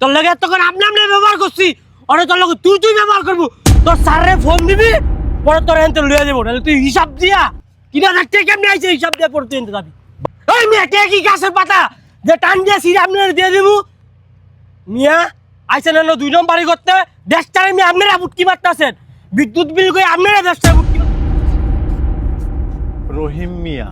তোর লগে তখন আপনি আপনি ব্যবহার করছি। অনেক তোর লগে তুই তুই ব্যবহার করব। তোর স্যারে ফোন দিবি, পরে তোর এনতে লুয়ে দেবো নাহলে তুই হিসাব দিয়া, কিনা রাখতে কেমনি আইছে, হিসাব দিয়া পরে তুই যাবি। ওই মিয়া, কে গাছের পাতা? যে টান দিয়ে সিরে আপনার দিয়ে দেবো। মিয়া আইসেন হলো দুই নম্বরই করতে। দেশটারে মিয়া আপনারা বুটকি মারতেছেন। বিদ্যুৎ বিল করে আপনারা দেশটারে বুটকি রহিম মিয়া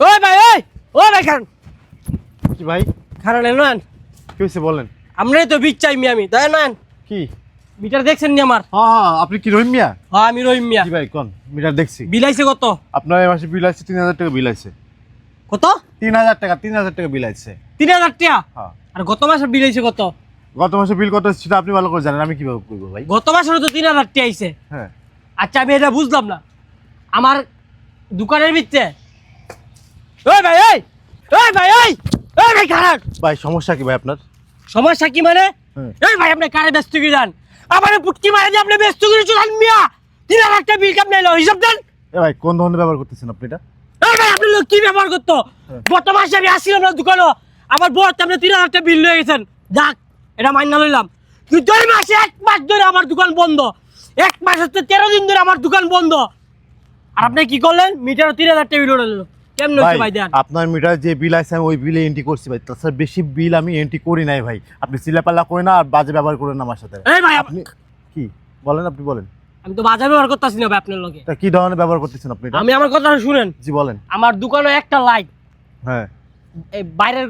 ওই ভাই ওই ওই ভাই খান। কি ভাই? খারান নেন কি হয়েছে বলেন? আমরাই তো বিচ চাই মিয়া আমি তাই নেন। কি? মিটার দেখছেন নি আমার? হ্যাঁ হ্যাঁ আপনি কি রহিম মিয়া? হ্যাঁ আমি রহিম মিয়া। ভাই কোন? মিটার দেখছি। বিলাইছে কত? আপনার এই মাসে বিল তিন হাজার টাকা বিল আছে কত? তিন হাজার টাকা তিন হাজার টাকা বিল আছে তিন হাজার টাকা? হ্যাঁ। আর গত মাসে বিলাইছে কত? গত মাসে বিল কত আপনি ভালো করে জানেন আমি কীভাবে করব ভাই? গত মাসের তো তিন হাজার টাকা আইছে। হ্যাঁ। আচ্ছা আমি এটা বুঝলাম না। আমার দোকানের ভিতরে ওই ভাই ওই ওই ভাই ওই ওই ভাই খারাপ ভাই সমস্যা কি ভাই আপনার? সমস্যা কি মানে। এই ভাই আপনি কারে ব্যস্ত কি যান আমার পুটকি মারে দিয়ে আপনি ব্যস্ত করে চলেন মিয়া। তিন টাকা বিল কাপ নাইলো হিসাব দেন। এ ভাই কোন ধরনের ব্যবহার করতেছেন আপনি এটা? এই ভাই আপনি লোক কি ব্যবহার করতো। গত মাসে আমি আসছিলাম না দোকানও আমার বউ আপনি তিন হাজার টাকা বিল লয়ে গেছেন। যাক এটা মাইনা লইলাম। কিন্তু ওই মাসে এক মাস ধরে আমার দোকান বন্ধ। এক মাস হচ্ছে তেরো দিন ধরে আমার দোকান বন্ধ। আর আপনি কি করলেন? মিটার তিন হাজার টাকা বিল উঠালো কেমন ভাই দেন? আপনার মিটার যে বিল আছে আমি ওই বিলে এন্ট্রি করছি ভাই। তাছাড়া বেশি বিল আমি এন্ট্রি করি নাই ভাই। আপনি চিলাপাল্লা করে না আর বাজে ব্যবহার করেন আমার সাথে। আপনি কি? বলেন আপনি বলেন। আমি তো বাজার ব্যবহার করতেছি না ভাই আপনার লগে। তা কি ধরনের ব্যবহার করতেছেন আপনি আমি আমার কথাটা শুনেন। জি বলেন। আমার দোকানে একটা লাইট হ্যাঁ। এই বাইরের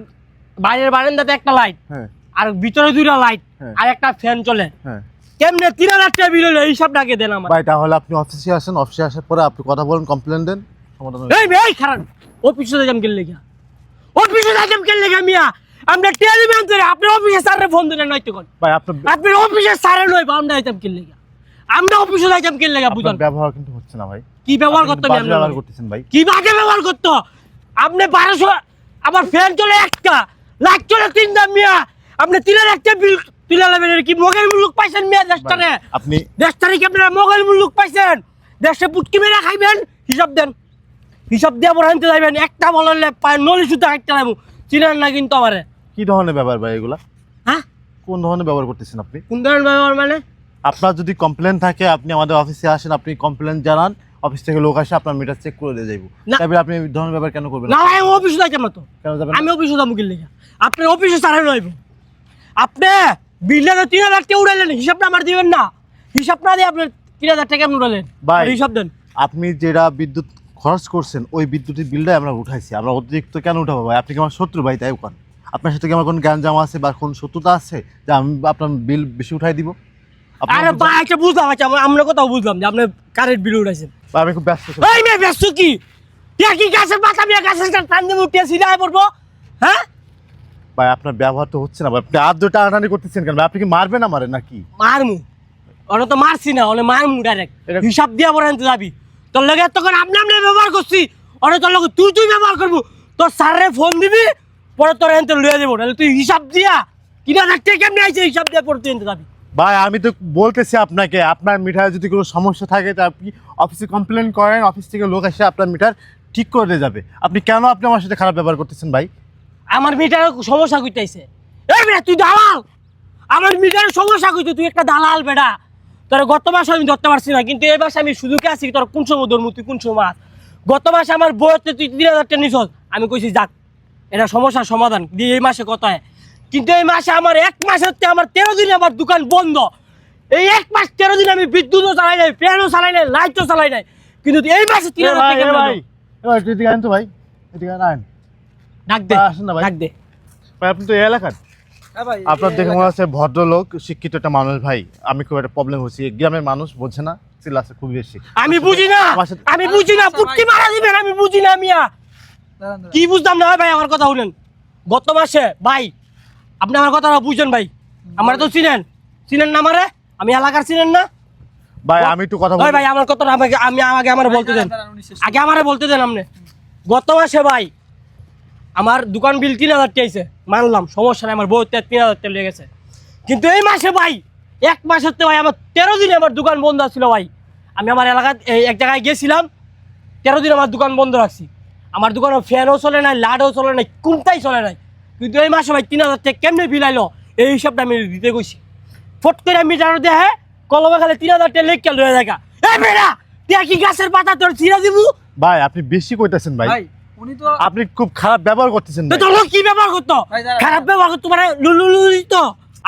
বাইরের বারান্দাতে একটা লাইট হ্যাঁ। আর ভিতরে দুইটা লাইট হ্যাঁ। আর একটা ফ্যান চলে। হ্যাঁ। কেমনে তিন হাজার টাকা বিল হলো এইসবটাকে দেন আমার ভাই তাহলে আপনি অফিসে আসেন অফিসে আসার পরে আপনি কথা বলেন কমপ্লেন দেন। সমাধান। এই এই খারাপ। মিয়া আমরা ধরে আপনার অফিসে স্যারের ফোন নয়তো কোন। ভাই আপনার আপনার অফিসে স্যারে লইব আমরা যাইতাম কেন লেগা আমরা অফিসে যাইতাম কেন লেগা বুঝান আপনার ব্যবহার কিন্তু হচ্ছে না ভাই। কি ব্যবহার আপনি করতে কিন্তু বাজে ব্যবহার করতেছেন ভাই। কি বাজে ব্যবহার করতো আপনি বারোশো আমার ফ্যান চলে একটা লাইট চলে তিন দাম মিয়া। আপনি তিনের একটা বিল তুলে নেবেন কি পাইছেন মিয়া দেশটারে আপনি আপনারা মুলুক পাইছেন? দেশে পুটকি মেরে খাইবেন? হিসাব দেন। হিসাব দিয়ে পরে আনতে যাইবেন। একটা বললে পায় নলি সুতা একটা নেব। চিনেন না কিন্তু আমারে। কি ধরনের ব্যবহার ভাই এগুলা? হ্যাঁ? কোন ধরনের ব্যবহার করতেছেন আপনি? কোন ধরনের ব্যবহার মানে? আপনার যদি কমপ্লেন থাকে আপনি আমাদের অফিসে আসেন আপনি কমপ্লেন জানান অফিস থেকে লোক আসে আপনার মিটার চেক করে দিয়ে যাইবো। তারপরে আপনি এই ধরনের ব্যবহার কেন করবেন? না আমি অফিসে যাইতাম না তো। কেন যাবেন? আমি অফিসে যাব কিনলে আপনি অফিসে সারাই রইব আপনি বিলটা তো তিন হাজার টাকা উড়াইলেন হিসাবটা আমার দিবেন না। হিসাব না দিয়ে আপনি তিন হাজার টাকা উড়ালেন ভাই। হিসাব দেন। আপনি যেটা বিদ্যুৎ খরচ করছেন ওই বিদ্যুতের বিলটাই আমরা উঠাইছি। আমরা অতিরিক্ত কেন উঠাবো ভাই? আপনি কি আমার শত্রু ভাই? তাই ওখান আপনার সাথে কি আমার কোনো জ্ঞান জামা আছে বা কোন শত্রুতা আছে যে আমি আপনার বিল বেশি উঠাই দিব? আরে ভাই একটা বুঝলাম আচ্ছা আমরা- কোথাও বুঝলাম যে আপনার কারেন্ট বিল উঠাইছেন। বা আমি খুব ব্যস্ত। এই মেয়ে ব্যস্ত কি? টিয়া কি গাছের পাতা মেয়ে গাছের টান দেবো টিয়া সিলাই পড়ব? হ্যাঁ? ভাই আপনার ব্যবহার তো হচ্ছে না ভাই। আপনি আদ্র টানাটানি করতেছেন কেন ভাই? আপনি কি মারবেন আমারে নাকি? মারমু। ওরা তো মারছি না ওনে মারমু ডাইরেক্ট হিসাব দিয়া পরে আনতে যাবি। তোর লগে তখন আপনি আপনি ব্যবহার করছি। ওরা তোর লগে তুই তুই ব্যবহার করব। তোর স্যারে ফোন দিবি পরে তোর আনতে লুয়ে দেবো নাহলে তুই হিসাব দিয়া কিনা রাখতে কেমনি আইছে হিসাব দিয়া পরে তুই আনতে যাবি? ভাই আমি তো বলতেছি আপনাকে আপনার মিটারে যদি কোনো সমস্যা থাকে তা আপনি অফিসে কমপ্লেন করেন অফিস থেকে লোক এসে আপনার মিটার ঠিক করে দিয়ে যাবে। আপনি কেন আপনি আমার সাথে খারাপ ব্যবহার করতেছেন ভাই? আমার মিটারের সমস্যা কইতাইছে। এই বেটা তুই দালাল! আমার মিটারের সমস্যা কইতে তুই একটা দালাল বেটা। তোর গত মাসে আমি ধরতে পারছি না কিন্তু এই মাসে আমি সুযোগে আছি তোর কোন সময় ধরবো তুই কোন সময়? আস গত মাসে আমার বইতে তুই তিন হাজার টাকা নিছস আমি কইছি যাক এটা সমস্যার সমাধান দিয়ে এই মাসে কত হয়। কিন্তু এই মাসে আমার এক মাস হচ্ছে আমার তেরো দিন আমার দোকান বন্ধ। এই এক মাস তেরো দিন আমি বিদ্যুৎও চালাই নাই ফ্যানও চালাই নাই লাইটও চালাই নাই কিন্তু এই মাসে তিন হাজার ভাই, টাকা ভাই, এদিকে আন তো ভাই এদিকে আন ডাক দে। ডাক দে। ভাই আপনি তো এলাকার? আপনার দেখে মনে হচ্ছে ভদ্রলোক শিক্ষিত একটা মানুষ ভাই। আমি খুব একটা প্রবলেম হচ্ছে। গ্রামের মানুষ বোঝে না চিল্লাচ্ছে খুব বেশি। আমি বুঝি না! আমি বুঝি না! পুটকি মারা দিবেন আমি বুঝি না মিয়া। কি বুঝতাম না ভাই? আমার কথা শুনেন। গত মাসে ভাই আপনি আমার কথাটা বুঝছেন ভাই। আমার তো চিনেন। চিনেন না আমারে? আমি এলাকার চিনেন না। ভাই আমি একটু কথা ভাই ভাই আমার কথাটা আমাকে আমি আগে আমার বলতে দেন। আগে আমারে বলতে দেন আপনি। গত মাসে ভাই আমার দোকান বিল তিন হাজার আইছে। মানলাম সমস্যা নাই আমার বউ তিন হাজার টাকা লেগে গেছে কিন্তু এই মাসে ভাই এক মাস হতে ভাই আমার তেরো দিন আমার দোকান বন্ধ ছিল ভাই। আমি আমার এলাকায় এই এক জায়গায় গেছিলাম তেরো দিন আমার দোকান বন্ধ রাখছি। আমার দোকানে ফ্যানও চলে নাই লাইটও চলে নাই কোনটাই চলে নাই। কিন্তু এই মাসে ভাই তিন হাজার টাকা কেমনে বিল আইলো এই হিসাবটা আমি দিতে গেছি ফট করে আমি জানো দেখে কলমে খালে তিন হাজার টাকা লেখ লয়ে দেখা। এ বেড়া তুই কি গাছের পাতা তোর ছিঁড়া দিবু। ভাই আপনি বেশি কইতেছেন ভাই। ভাই উনি তো আপনি খুব খারাপ ব্যবহার করতেছেন তো। তোর কি ব্যবহার করতো? খারাপ ব্যবহার করতো? মানে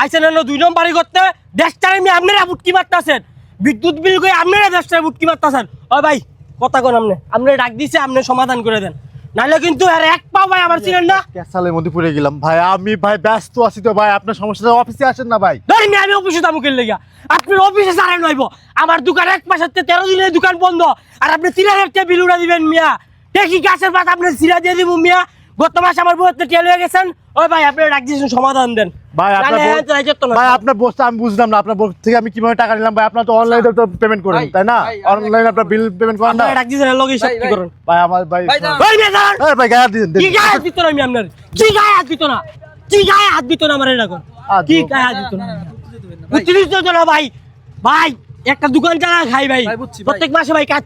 আইসেন এনে দুই নম্বরই করতে। দেশটার এমনি আপনারা বুটকি মারতেছেন। বিদ্যুৎ বিল করে আপনারা দেশটার বুটকি মারতেছেন। ও ভাই কথা কোন আপনি। আপনি ডাক দিছে আপনি সমাধান করে দেন। নাহলে কিন্তু আর এক পা ভাই আমার ছিলেন না। ক্যাসালের মধ্যে পড়ে গেলাম। ভাই আমি ভাই ব্যস্ত আছি তো ভাই। আপনার সমস্যা অফিসে আসেন না ভাই। ধরি মি আমি অফিসে দামুকের লেগা? আপনার অফিসে সারাই নইব আমার দোকান এক মাসের তেরো দিনের দোকান বন্ধ। আর আপনি তিন হাজার টাকা বিল উড়া দিবেন মিয়া। দেখি গাছের পাতা আপনি সিরা দিয়ে দিব মিয়া। গত মাসে আমার বউতে টেল হয়ে গেছেন ওই ভাই আপনি ডাক দিয়েছেন সমাধান দেন। ভাই আপনার বউ- হ্যাঁ। ভাই আপনার আমি বুঝলাম না আপনার থেকে আমি কীভাবে টাকা নিলাম ভাই আপনার তো অনলাইনে তো পেমেন্ট করেন তাই না? অনলাইনে আপনার বিল পেমেন্ট করেন না? ডাক দিয়েছেন লগে ভাই, শক্তি ভাই। করুন? ভাই আমার ভাই ভাই, ভাই গায়ে দিন কি গায়ে হাত দিত না আমি আপনার? কি গায়ে দিত না? কি গায়ে হাত দিত না আমার কি দো- গায়ে হাত দিত না? না, ভাই। ভাই। ভাই একটা দোকান চালা খাই ভাই। ভাই, প্রত্যেক মাসে ভাই কাজ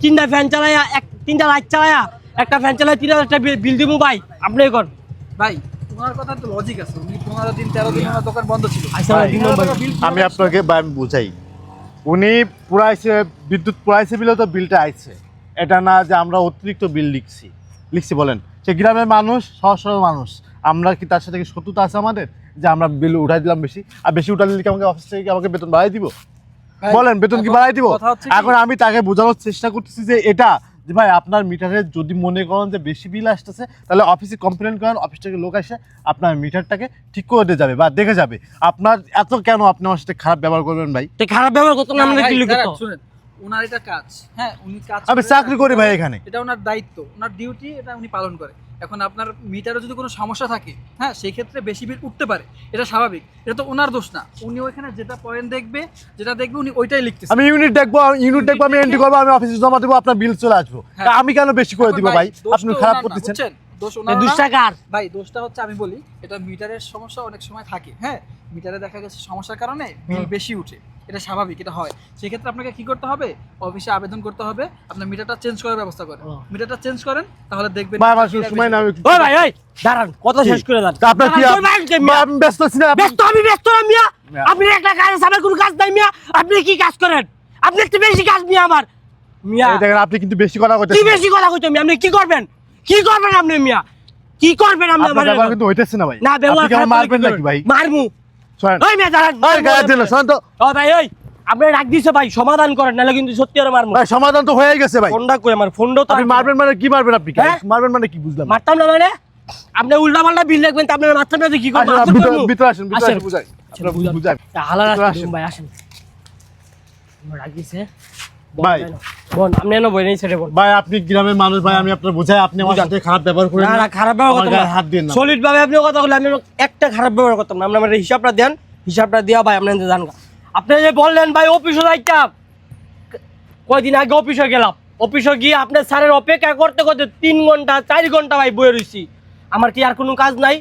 তিনটা ফ্যান চালায়া এক তিনটা লাইট চালায়া একটা ফ্যান চালায় তিন হাজার টাকা বিল দিব ভাই। আপনি কর। ভাই ওনার কথা তো লজিক আছে। উনি পনেরো দিন তেরো দিন ওনার দোকান বন্ধ ছিল। আচ্ছা, আমি আপনাকে বুঝাই। উনি পুরাইছে বিদ্যুৎ পুরাইছে বিলে তো বিলটা আইছে। এটা না যে আমরা অতিরিক্ত বিল লিখছি। লিখছি বলেন। সে গ্রামের মানুষ সহজ সরল মানুষ। আমরা কি তার সাথে শত্রুতা আছে আমাদের? যে আমরা বিল উঠাই দিলাম বেশি। আর বেশি উঠালে কি আমাকে অফিস থেকে আমাকে বেতন বাড়াই দিব? বলেন বেতন কি বাড়াই দিব? এখন আমি তাকে বোঝানোর চেষ্টা করতেছি যে এটা যে ভাই আপনার মিটারে যদি মনে করেন যে বেশি বিল আসতেছে তাহলে অফিসে কমপ্লেন করেন অফিস থেকে লোক আসে আপনার মিটারটাকে ঠিক করে দিয়ে যাবে বা দেখে যাবে। আপনার এত কেন আপনি আমার সাথে খারাপ ব্যবহার করবেন ভাই? খারাপ ব্যবহার করতো না না, আমরা কি লিখতো শুনেন। ওনার এটা কাজ। হ্যাঁ উনি কাজ আমি চাকরি করি ভাই এখানে। এটা ওনার দায়িত্ব। ওনার ডিউটি এটা উনি পালন করে। এখন আপনার মিটারে যদি কোনো সমস্যা থাকে হ্যাঁ সেই ক্ষেত্রে বেশি বিল উঠতে পারে। এটা স্বাভাবিক। এটা তো ওনার দোষ না। উনি ওইখানে যেটা পয়েন্ট দেখবে যেটা দেখবে উনি ওইটাই লিখতেছে। আমি ইউনিট দেখব ইউনিট দেখব আমি এন্ট্রি করব আমি অফিসে জমা দেবো আপনার বিল চলে আসব। হ্যাঁ। আমি কেন বেশি করে দিব ভাই আপনি খারাপ করতেছেন? দোষ না। কার ভাই দোষটা হচ্ছে আমি বলি এটা মিটারের সমস্যা অনেক সময় থাকে হ্যাঁ? মিটারে দেখা গেছে সমস্যার কারণে বিল বেশি উঠে এটা স্বাভাবিক এটা হয়। সেক্ষেত্রে আপনাকে কি করতে হবে? অফিসে আবেদন করতে হবে আপনার মিটারটা চেঞ্জ করার ব্যবস্থা করেন। ও। মিটারটা চেঞ্জ করেন তাহলে দেখবেন ভাই আমার সময় না আমি ভাই ওই দাঁড়ান কথা শেষ করে তা আপনার কি দাঁড়ান, ভাই কে ভাই? আমি ব্যস্ত আছি না ব্যস্ত আমি ব্যস্ত না মিয়া। আপনি একটা কাজ আছে আমার কোনো কাজ নাই মিয়া। আপনি কি কাজ করেন? আপনি একটু বেশি কাজ মিয়া আমার। মিয়া। দেখেন আপনি কিন্তু বেশি কথা কি কইতেছেন। বেশি কথা কইতো মিয়া? আপনি কি করবেন? কি করবেন আপনি মিয়া? কি করবেন আপনি আমার ব্যবহার কিন্তু হইতেছে না ভাই। না ব্যবহার আপনি খারাপ মারবেন নাকি ভাই? মারমু। ওই মিয়া দাঁড়ান ওই গায়ে দিল শোনেন তো। ও ভাই ওই আপনি রাখ দিছে ভাই সমাধান করেন নাহলে কিন্তু সত্যি আর মারমু। ভাই সমাধান তো হয়ে গেছে ভাই। ফোনটা কই আমার? ফোনটাও তো আপনি মারবেন মানে কি মারবেন আপনি? হ্যাঁ? মারবেন মানে কি বুঝলাম। মারতাম না মানে? আপনি উল্টা পাল্টা বিল দেখবেন তা আপনার মারতাম না তো কি করবেন ভিতরে- আসেন ভিতরে আসেন। বুঝাই। আপনার বুঝান। বুঝাই। হালার আসেন। ভাই আসেন। রাখ দিছে। ভাই। বোন আপনি এনে বই নেই ছেড়ে বোন ভাই আপনি গ্রামের মানুষ ভাই আমি আপনার বুঝাই আপনি আমার সাথে খারাপ ব্যবহার করেন না না। না খারাপ ব্যবহার আমার করতাম গায়ে না। হাত দিন না। সলিড ভাবে আপনি কথা বলে আমি একটা খারাপ ব্যবহার করতাম না। আপনি আমার হিসাবটা দেন হিসাবটা দিয়া ভাই আপনি জান আপনি যে বললেন ভাই অফিসে যাইতাম। কয়দিন আগে অফিসে গেলাম। অফিসে গিয়ে আপনার স্যারের অপেক্ষা করতে করতে তিন ঘণ্টা চার ঘণ্টা ভাই বয়ে রয়েছি আমার কি আর কোনো কাজ নাই?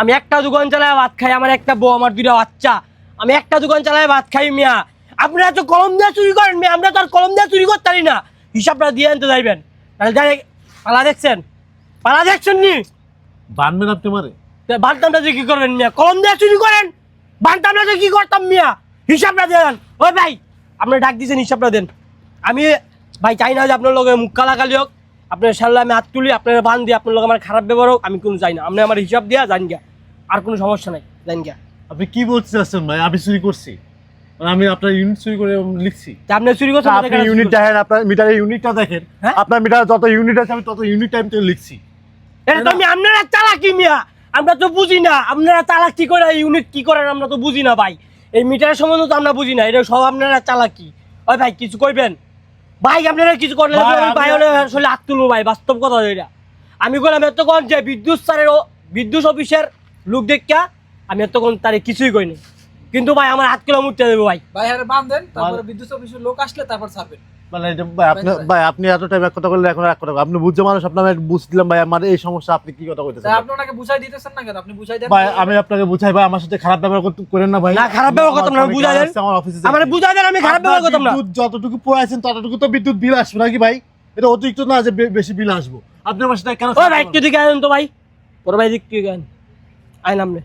আমি একটা দোকান চালায় ভাত খাই আমার একটা বউ আমার দুইটা বাচ্চা। আমি একটা দোকান চালায় ভাত খাই মিয়া। আপনারা তো কলম দিয়ে চুরি করেন মিয়া আমরা তো আর কলম দিয়ে চুরি করতে পারি না। হিসাবটা দিয়ে আনতে যাইবেন। তাহলে ডাইরেক্ট পালা দেখছেন? পালা দেখছেন নি? বানবেন আপনি মারে বানতামটা যে কি করবেন মিয়া? কলম দিয়ে চুরি করেন? বানতামটা যে কি করতাম মিয়া? হিসাবটা দেন। ওই ভাই আপনি ডাক দিয়েছেন হিসাবটা দেন। আমি ভাই চাই না যে আপনার লগে মুখ কালাকালি হোক। আপনার সাল্লা আমি হাত তুলি আপনার বান দিয়ে আপনার লগে আমার খারাপ ব্যবহার হোক আমি কোনো চাই না। আপনি আমার হিসাব দিয়া জান গিয়া আর কোনো সমস্যা নাই জান গিয়া আপনি কি বলতে চাচ্ছেন ভাই? আমি চুরি করছি। আমি আপনার ইউনিট চুরি করে লিখছি। আপনি চুরি করছেন আপনি ইউনিট দেখেন আপনার মিটারের ইউনিটটা দেখেন। হ্যাঁ? আপনার মিটারে যত ইউনিট আছে আমি তত ইউনিট টাইম লিখছি। এটা তো আমি আপনারা চালাকি মিয়া। আমরা তো বুঝি না। আপনারা চালাক কি করে ইউনিট কি করেন আমরা তো বুঝি না ভাই। এই মিটারের সম্বন্ধে তো আমরা বুঝি না। এটা সব আপনারা চালাকি। ওই ভাই কিছু কইবেন? ভাই আপনারা কিছু করলে ভাই, হলে আসলে হাত তুলবো ভাই বাস্তব কথা এটা আমি বললাম এতক্ষণ যে বিদ্যুৎ স্যারের বিদ্যুৎ অফিসের লোক দেখা আমি এতক্ষণ তারে কিছুই কইনি। কিন্তু ভাই আমার হাত কিলো মুটতে দেবো ভাই। ভাই আরে বান্ধেন তারপরে বিদ্যুৎ অফিসের লোক আসলে তারপর ছাড়বেন। মানে আপনি ভাই আপনি এত টাইম এক কথা বললে এখন এক কথা আপনি বুঝছে মানুষ আপনার বুঝ দিলাম ভাই আমার এই সমস্যা আপনি কি কথা কইতেছেন? আপনি ওনাকে বুঝাই দিতেছেন না কেন? আপনি বুঝাই দেন ভাই আমি আপনাকে বুঝাই ভাই আমার সাথে খারাপ ব্যবহার করতে করেন না ভাই। না, খারাপ ব্যবহার করতাম না, আমার বুঝাই দেন। আমার অফিসে আমার যাচ্ছি। বুঝাই দেন আমি খারাপ ব্যবহার করতাম না। বিদ্যুৎ যতটুকু পোয়াইছেন ততটুকু তো বিদ্যুৎ বিল আসবে নাকি ভাই? এটা অতিরিক্ত না যে বেশি বিল আসব। আপনার বাসাটা কেন ওই ভাই একটু দিকে আনেন তো ভাই। ভাই দিক তুই গান আইন আমনে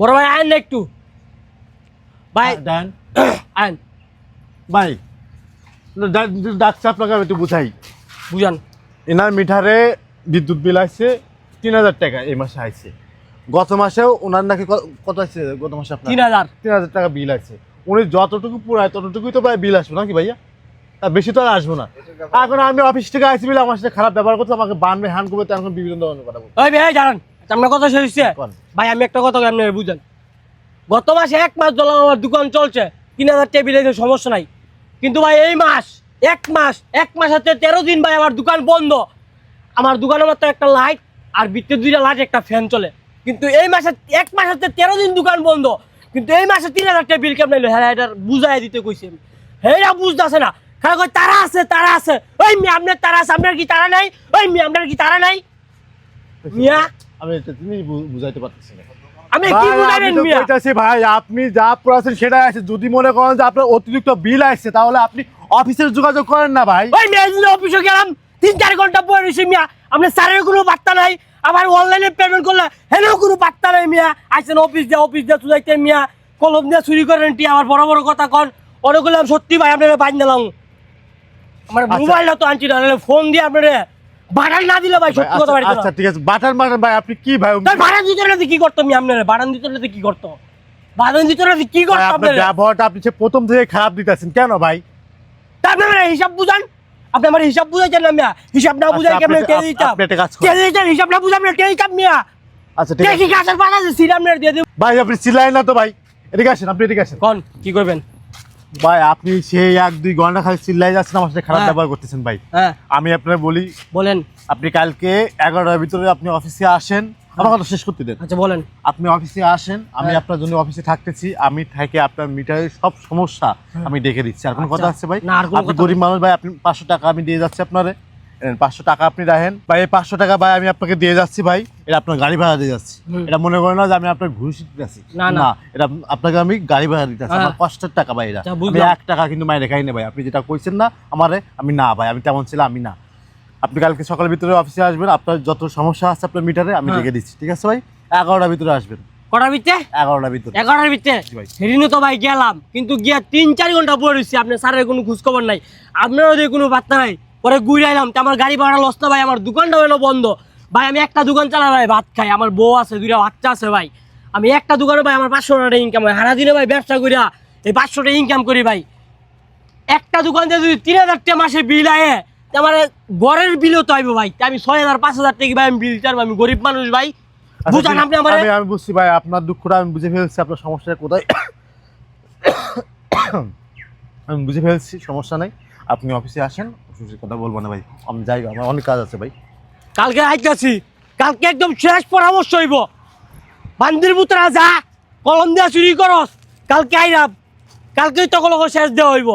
বড় ভাই আইন না একটু। ভাই দেন। আইন ভাই ডা- ডাকছে আপনাকে আমি একটু বুঝাই। বুঝান। এনার মিটারে বিদ্যুৎ বিল আসছে তিন হাজার টাকা এই মাসে আইছে। গত মাসেও ওনার নাকি কত আছে গত মাসে আপনার? তিন হাজার। তিন হাজার টাকা বিল আছে উনি যতটুকু পুরায় ততটুকুই তো প্রায় বিল আসবে নাকি ভাইয়া? আর বেশি তো আর আসব না। এখন আমি অফিস থেকে আসছি বলে আমার সাথে খারাপ ব্যবহার করতে আমাকে বানবে হ্যান্ড করবে তখন বিভিন্ন ধরনের কথা বলবে জানান আপনার কথা শেষ হচ্ছে ভাই আমি একটা কথা আপনার বুঝান। গত মাসে এক মাস ধরলাম আমার দোকান চলছে তিন হাজার টেবিল সমস্যা নাই। কিন্তু ভাই এই মাস এক মাস এক মাস হচ্ছে তেরো দিন ভাই আমার দোকান বন্ধ। আমার দোকানে মাত্র একটা লাইট আর বিদ্যুৎ দুইটা লাইট একটা ফ্যান চলে। কিন্তু এই মাসে এক মাস হচ্ছে তেরো দিন দোকান বন্ধ। কিন্তু এই মাসে তিন হাজার টেবিল বিল কেমন হ্যাঁ এটা বুঝাই দিতে কইছি আমি। হেরা বুঝতেছে না। খালি কয় তারা আছে তারা আছে। ওই মেয়ে আপনার তারা আছে আপনার কি তারা নাই? ওই মেয়ে আপনার কি তারা নাই? মিয়া আমি এটা তুমি বুঝাইতে পারতেছি না। আমি কি ভাই, আমি বুঝাবেন তো মিয়া? কইতাছি ভাই আপনি যা পড়াছেন সেটাই আছে। যদি মনে করেন যে আপনার অতিরিক্ত বিল আসছে তাহলে আপনি অফিসে যোগাযোগ করেন না ভাই। ওই মেয়ে যদি অফিসে গেলাম তিন চার ঘণ্টা পরে মিয়া আপনার স্যারের কোনো বার্তা নাই আবার অনলাইনে পেমেন্ট করলে হেনেও কোনো বার্তা নাই মিয়া। আসছেন অফিস দিয়ে অফিস দিয়ে মিয়া। কলম দিয়ে চুরি করেন টি আবার বড় বড় কথা কন। অনেক সত্যি ভাই আপনারা বাইন দিলাম আমার আচ্ছা। মোবাইলটা তো আনছি না ফোন দিয়ে আপনারা বাড়ান না দিলে ভাই সত্যি কথা আচ্ছা, বাড়িতে আচ্ছা ঠিক আছে ভাই আপনি কি ভাই বাড়ান দিতে হলে কি করতো আমি আপনারা? বাড়ান দিতে হলে কি করতো বাড়ান দিতে হলে কি ভাই, আপনার ব্যবহারটা আপনি সে প্রথম থেকে খারাপ দিতেছেন কেন ভাই? হিসাব বুঝান। আপনি আমার হিসাব বুঝাইছেন না মিয়া। হিসাব না বুঝাই আচ্ছা, কেমন আপনি- কে দিতাম আপনি একটা কাজ কে দিতাম হিসাব না বুঝাম না কে দিতাম মিয়া? আচ্ছা ঠিক আছে। কি গাছের পাতা আছে সিরাম দিয়ে দিব। ভাই আপনি না তো ভাই। এদিকে আসেন আপনি এদিকে আসেন। কোন কি করবেন? ভাই আপনি সেই এক দুই ঘণ্টা খালি চিল্লাই যাচ্ছেন আমার সাথে খারাপ হ্যাঁ। ব্যবহার করতেছেন ভাই। হ্যাঁ। আমি আপনার বলি বলেন। আপনি কালকে এগারোটার ভিতরে আপনি অফিসে আসেন। আমার কথা শেষ করতে দেন। আচ্ছা বলেন। আপনি অফিসে আসেন আমি হ্যাঁ। আপনার জন্য অফিসে থাকতেছি আমি থেকে আপনার মিটারের সব সমস্যা আমি দেখে দিচ্ছি। আর কোনো কথা আচ্ছা। আছে ভাই? আপনি গরিব মানুষ ভাই আপনি পাঁচশো টাকা আমি দিয়ে যাচ্ছি আপনারে। পাঁচশো টাকা আপনি রাখেন। ভাই এই পাঁচশো টাকা ভাই আমি আপনাকে দিয়ে যাচ্ছি ভাই। এটা আপনার গাড়ি ভাড়া দিয়ে যাচ্ছি। এটা মনে করেন না যে আমি আপনার ঘুষ দিতে আছি না, না। এটা আপনাকে আমি গাড়ি ভাড়া দিতে আছি হ্যাঁ। আমার কষ্টের টাকা ভাই এটা। আমি। এক টাকা কিন্তু মায়ের রেখাই নেই ভাই। আপনি যেটা কইছেন না আমারে আমি না ভাই আমি তেমন ছিলাম আমি না। আপনি কালকে সকালের ভিতরে অফিসে আসবেন আপনার যত সমস্যা আছে আপনার মিটারে আমি হ্যাঁ। দেখে দিচ্ছি। ঠিক আছে ভাই? এগারোটার ভিতরে আসবেন। কটার ভিতরে? এগারোটার ভিতরে। এগারোটার ভিতরে? সেদিনও তো ভাই গেলাম কিন্তু গিয়া তিন চার ঘণ্টা পরে রয়েছি আপনার স্যারের কোনো খোঁজ খবর নাই। আপনারও যে কোনো বার্তা নাই। পরে ঘুরে আইলাম তো আমার গাড়ি ভাড়া লস না ভাই আমার দোকানটা হলো বন্ধ। ভাই আমি একটা দোকান চালাই ভাই ভাত খাই আমার বউ আছে দুইটা বাচ্চা আছে ভাই। আমি একটা দোকানে ভাই আমার পাঁচশো টাকা ইনকাম হয়। হারা দিনে ভাই ব্যবসা করিয়া এই পাঁচশো টাকা ইনকাম করি ভাই। একটা দোকান থেকে যদি তিন হাজার টাকা মাসে বিল আয়ে তা আমার ঘরের বিলও তো আইবো ভাই। তা আমি ছয় হাজার পাঁচ হাজার টাকা ভাই আমি বিল চারবো আমি গরিব মানুষ ভাই। আচ্ছা, বুঝান আপনি আমার আমি বুঝছি ভাই আপনার দুঃখটা আমি বুঝে ফেলছি আপনার সমস্যা কোথায়? আমি বুঝে ফেলছি সমস্যা নাই। আপনি অফিসে আসেন কথা বলব না ভাই। আমি, যাই আমার অনেক কাজ আছে ভাই। কালকে আইতাছি কালকে একদম শেষ পরামর্শ হইব। বান্দির পুত্রা যা, কলম দিয়া চুরি করস, কালকে আইরাম। কালকেই তো কলম শেষ দেওয়া হইব।